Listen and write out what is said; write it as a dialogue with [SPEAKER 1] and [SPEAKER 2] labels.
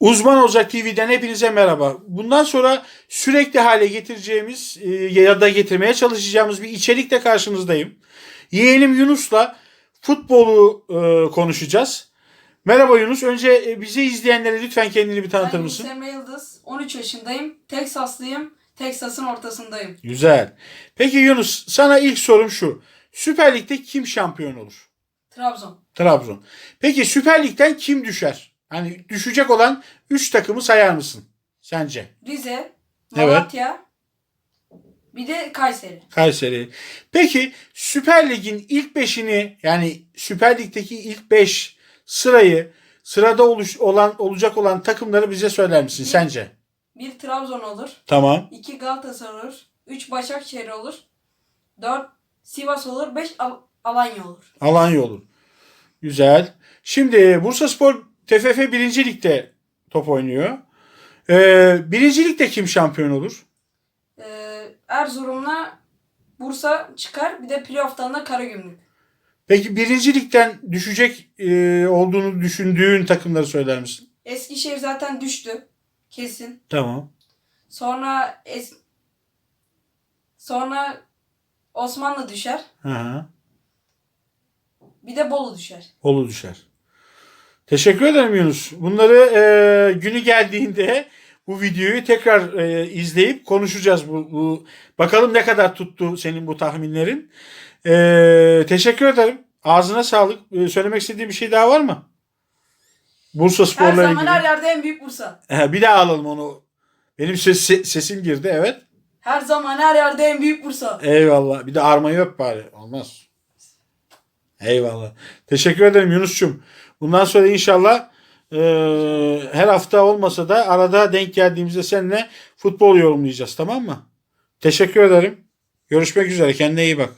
[SPEAKER 1] Uzman Olacak TV'den hepinize merhaba. Bundan sonra sürekli hale getireceğimiz e, ya da getirmeye çalışacağımız bir içerikle karşınızdayım. Yeğenim Yunus'la futbolu e, konuşacağız. Merhaba Yunus. Önce e, bizi izleyenlere lütfen kendini bir tanıtır
[SPEAKER 2] Ben
[SPEAKER 1] mısın?
[SPEAKER 2] Yunus Emre Yıldız, 13 yaşındayım. Teksaslıyım. Teksas'ın ortasındayım.
[SPEAKER 1] Güzel. Peki Yunus sana ilk sorum şu. Süper Lig'de kim şampiyon olur?
[SPEAKER 2] Trabzon.
[SPEAKER 1] Trabzon. Peki Süper Lig'den kim düşer? Hani düşecek olan 3 takımı sayar mısın sence?
[SPEAKER 2] Rize,
[SPEAKER 1] Evet.
[SPEAKER 2] Malatya, bir de Kayseri.
[SPEAKER 1] Kayseri. Peki Süper Lig'in ilk 5'ini yani Süper Lig'deki ilk 5 sırayı sırada oluş, olan olacak olan takımları bize söyler misin sence?
[SPEAKER 2] Bir Trabzon olur.
[SPEAKER 1] Tamam.
[SPEAKER 2] 2 Galatasaray olur. 3 Başakşehir olur. 4 Sivas olur. 5 Al- Alanya olur.
[SPEAKER 1] Alanya olur. Güzel. Şimdi Bursaspor TFF 1. Lig'de top oynuyor. Ee, 1. Lig'de kim şampiyon olur?
[SPEAKER 2] Ee, Erzurum'la Bursa çıkar. Bir de playoff'tan da Karagümrük.
[SPEAKER 1] Peki 1. Lig'den düşecek e, olduğunu düşündüğün takımları söyler misin?
[SPEAKER 2] Eskişehir zaten düştü. Kesin.
[SPEAKER 1] Tamam.
[SPEAKER 2] Sonra es Sonra Osmanlı düşer.
[SPEAKER 1] Hı hı.
[SPEAKER 2] Bir de Bolu düşer.
[SPEAKER 1] Bolu düşer. Teşekkür ederim Yunus. Bunları e, günü geldiğinde bu videoyu tekrar e, izleyip konuşacağız. Bu, bu Bakalım ne kadar tuttu senin bu tahminlerin. E, teşekkür ederim. Ağzına sağlık. E, söylemek istediğin bir şey daha var mı? Bursa
[SPEAKER 2] Her
[SPEAKER 1] Spor'la
[SPEAKER 2] zaman
[SPEAKER 1] ilgili.
[SPEAKER 2] her yerde en büyük Bursa.
[SPEAKER 1] E, bir daha alalım onu. Benim ses, se- sesim girdi evet.
[SPEAKER 2] Her zaman her yerde en büyük Bursa.
[SPEAKER 1] Eyvallah. Bir de armayı öp bari. Olmaz. Eyvallah. Teşekkür ederim Yunus'cum. Bundan sonra inşallah e, her hafta olmasa da arada denk geldiğimizde seninle futbol yorumlayacağız tamam mı? Teşekkür ederim. Görüşmek üzere. Kendine iyi bak.